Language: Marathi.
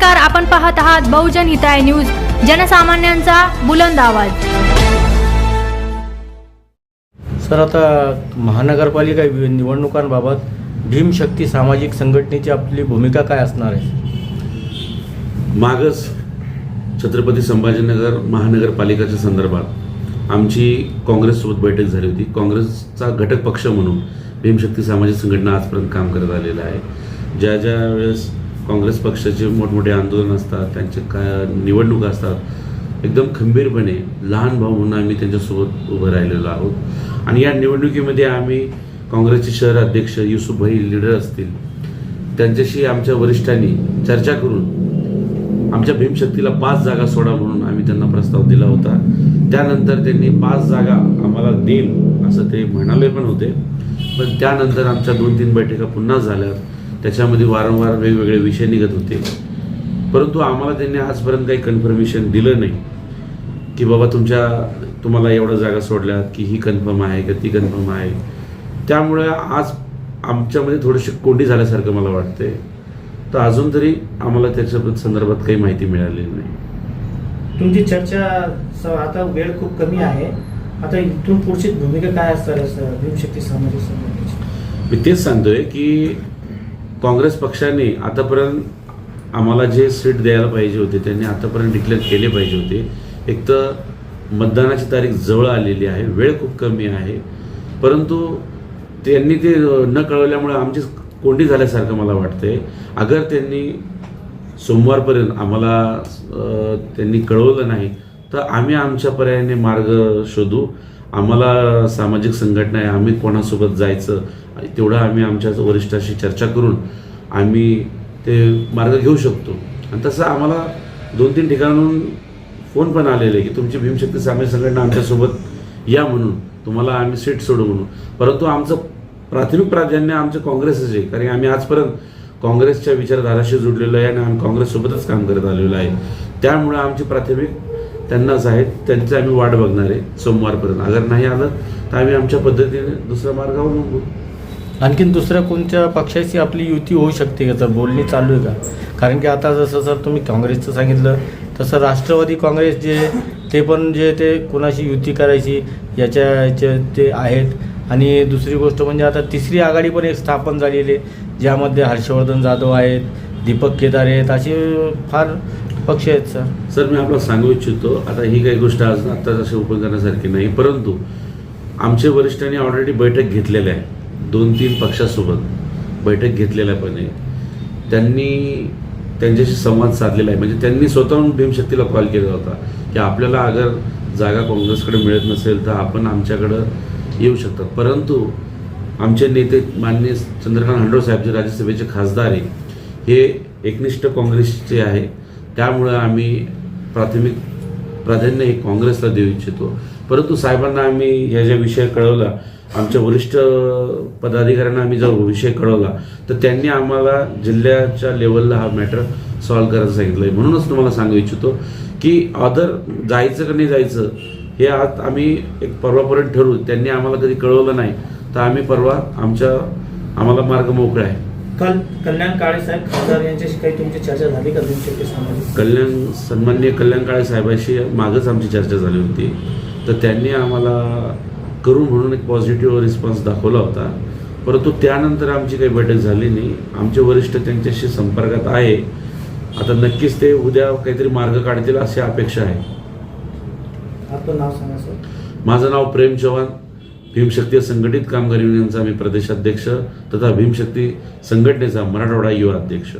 नमस्कार आपण पाहत आहात बहुजन हिताय न्यूज जनसामान्यांचा बुलंद आवाज. सर आता महानगरपालिका निवडणुकांबाबत भीमशक्ती सामाजिक संघटनेची आपली भूमिका काय असणार आहे? मागच छत्रपती संभाजीनगर महानगरपालिकेच्या संदर्भात आमची काँग्रेससोबत बैठक झाली होती. काँग्रेसचा घटक पक्ष म्हणून भीमशक्ती सामाजिक संघटना आजपर्यंत काम करत आलेलं आहे. ज्या ज्या वेळेस काँग्रेस पक्षाचे मोठमोठे आंदोलन असतात त्यांचे का निवडणुका असतात एकदम खंबीरपणे लहान भाऊ म्हणून आम्ही त्यांच्यासोबत उभं राहिलेलो आहोत. आणि या निवडणुकीमध्ये आम्ही काँग्रेसचे शहर अध्यक्ष युसुफभाई लीडर असतील त्यांच्याशी आमच्या वरिष्ठांनी चर्चा करून आमच्या भीमशक्तीला पाच जागा सोडा म्हणून आम्ही त्यांना प्रस्ताव दिला होता. त्यानंतर त्यांनी पाच जागा आम्हाला देईल असं ते म्हणाले पण होते. पण त्यानंतर आमच्या दोन तीन बैठका पुन्हा झाल्या. त्याच्यामध्ये वारंवार वेगवेगळे विषय निघत होते. परंतु आम्हाला त्यांनी आजपर्यंत काही कन्फर्मेशन दिलं नाही. की बाबा तुमच्या तुम्हाला एवढ्या जागा सोडल्यात की ही कन्फर्म आहे का ती कन्फर्म आहे. त्यामुळे आज आमच्यामध्ये थोडीशी कोंडी झाल्यासारखं मला वाटतंय. तर अजून तरी आम्हाला त्याच्या संदर्भात काही माहिती मिळालेली नाही. तुमची चर्चा आता वेळ खूप कमी आहे. आता इथून पुढची भूमिका काय असणार भीमशक्ती सामाजिक मी तेच सांगतोय की काँग्रेस पक्षाने आतापर्यंत आम्हाला जे सीट द्यायला पाहिजे होते त्यांनी आतापर्यंत डिक्लेअर केले पाहिजे होते. एक तर मतदानाची तारीख जवळ आलेली आहे वेळ खूप कमी आहे. परंतु त्यांनी ते न कळवल्यामुळे आमची कोंडी झाल्यासारखं मला वाटतंय. अगर त्यांनी सोमवारपर्यंत आम्हाला त्यांनी कळवलं नाही तर आम्ही आमच्या पर्यायाने मार्ग शोधू. आम्हाला सामाजिक संघटना आहे आम्ही कोणासोबत जायचं तेवढं आम्ही आमच्या वरिष्ठाशी चर्चा करून आम्ही ते मार्ग घेऊ शकतो. आणि तसं आम्हाला दोन तीन ठिकाणून फोन पण आलेले की तुमची भीमशक्ती सामाजिक संघटना आमच्यासोबत या म्हणून तुम्हाला आम्ही सीट सोडू म्हणून. परंतु आमचं प्राथमिक प्राधान्य आमचं काँग्रेसच आहे कारण आम्ही आजपर्यंत काँग्रेसच्या विचारधाराशी जुडलेलो आहे आणि आम्ही काँग्रेससोबतच काम करत आलेलो आहे. त्यामुळे आमची प्राथमिक त्यांनाच आहेत. त्यांची आम्ही वाट बघणार आहे सोमवारपर्यंत. अगर नाही आलं तर आम्ही आमच्या पद्धतीने दुसऱ्या मार्गावर बघू आणखीन दुसऱ्या कोणत्या पक्षाशी आपली युती होऊ शकते का? सर बोलणी चालू आहे का? कारण की आता जसं सर तुम्ही काँग्रेसचं सांगितलं तसं राष्ट्रवादी काँग्रेस जे ते पण जे ते कोणाशी युती करायची याच्या याच्या ते आहेत. आणि दुसरी गोष्ट म्हणजे आता तिसरी आघाडी पण एक स्थापन झालेली आहे ज्यामध्ये हर्षवर्धन जाधव आहेत दीपक केदार आहेत असे फार पक्ष आहेत सर. सर मी आपल्याला सांगू इच्छितो आता ही काही गोष्ट आज आत्ताच अशी ओपन करण्यासारखी नाही परंतु आमच्या वरिष्ठांनी ऑलरेडी बैठक घेतलेल्या आहे दोन तीन पक्षासोबत बैठक घेतलेल्या पण आहे त्यांनी त्यांच्याशी संवाद साधलेला आहे म्हणजे त्यांनी स्वतःहून भीमशक्तीला कॉल केला होता की आपल्याला अगर जागा काँग्रेसकडे मिळत नसेल तर आपण आमच्याकडं येऊ शकतात. परंतु आमचे नेते माननीय चंद्रकांत हंडो साहेब जे राज्यसभेचे खासदार आहे हे एकनिष्ठ काँग्रेसचे आहे. त्यामुळं आम्ही प्राथमिक प्राधान्य हे काँग्रेसला देऊ इच्छितो. परंतु साहेबांना आम्ही ह्या ज्या विषय कळवला आमच्या वरिष्ठ पदाधिकाऱ्यांना आम्ही जर विषय कळवला तर त्यांनी आम्हाला जिल्ह्याच्या लेवलला हा मॅटर सॉल्व्ह करायला सांगितलं. आहे म्हणूनच तुम्हाला सांगू इच्छितो की अदर जायचं का नाही जायचं हे आज आम्ही एक परवापर्यंत ठरवू. त्यांनी आम्हाला कधी कळवलं नाही तर आम्ही परवा आमच्या आम्हाला मार्ग मोकळा आहे. काल कल्याण काळे साहेब खासदार यांच्याशी काही तुमची चर्चा झाली का सामाजिक कल्याण सन्माननीय कल्याण काळे साहेबांशी मागच आमची चर्चा झाली होती. तर त्यांनी आम्हाला करू म्हणून एक पॉझिटिव्ह रिस्पॉन्स दाखवला होता. परंतु त्यानंतर आमची काही बैठक झाली नाही. आमचे वरिष्ठ त्यांच्याशी संपर्कात आहे. आता नक्कीच ते उद्या काहीतरी मार्ग काढतील अशी अपेक्षा आहे. आपलं नाव सांगा सर. माझं नाव प्रेम चव्हाण. भीमशक्ती संघटित कामगार युनियनचा मी प्रदेशाध्यक्ष तथा भीमशक्ती संघटनेचा मराठवाडा युवा अध्यक्ष.